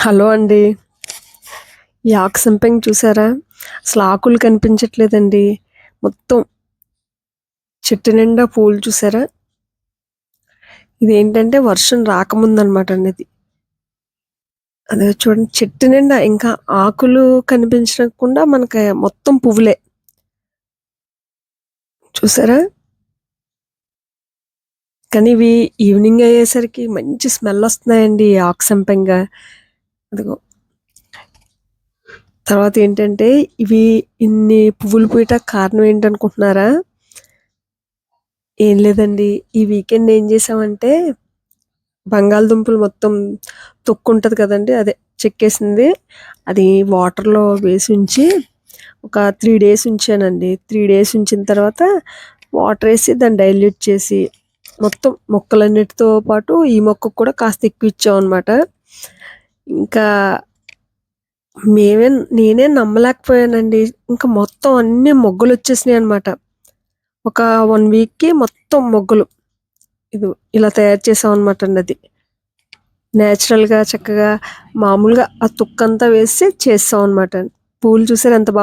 Hello అండి. ఈ ఆకు చూసారా? అసలు ఆకులు కనిపించట్లేదండి. మొత్తం చెట్టు నిండా పూలు చూసారా? ఇదేంటంటే వర్షం రాకముందనమాట అండి ఇది. అదే చూడండి చెట్టు నిండా ఇంకా ఆకులు కనిపించకుండా మనకి మొత్తం పువ్వులే. చూసారా? కానీ ఇవి ఈవినింగ్ అయ్యేసరికి మంచి స్మెల్ వస్తున్నాయండి ఈ అదిగో. తర్వాత ఏంటంటే ఇవి ఇన్ని పువ్వులు పూయట కారణం ఏంటనుకుంటున్నారా? ఏం లేదండి. ఈ వీకెండ్ ఏం చేసామంటే బంగాళదుంపలు మొత్తం తొక్కు ఉంటుంది కదండీ! అదే చెక్కేసింది. అది వాటర్‌లో వేసి ఉంచి ఒక త్రీ డేస్ ఉంచానండి. త్రీ డేస్ ఉంచిన తర్వాత వాటర్ వేసి దాన్ని డైల్యూట్ చేసి మొత్తం మొక్కలన్నిటితో పాటు ఈ మొక్కకు కూడా కాస్త ఎక్కువ ఇచ్చామనమాట. ఇంకా మేమే నేనే నమ్మలేకపోయానండి. ఇంకా మొత్తం అన్ని మొగ్గులు వచ్చేసినాయి అనమాట ఒక వన్ వీక్‌కి మొత్తం మొగ్గులు ఇది ఇలా తయారు చేసామనమాట అండి అది. న్యాచురల్గా చక్కగా మామూలుగా ఆ తుక్కంతా వేసి చేసామనమాట. పూలు చూసారు ఎంత బా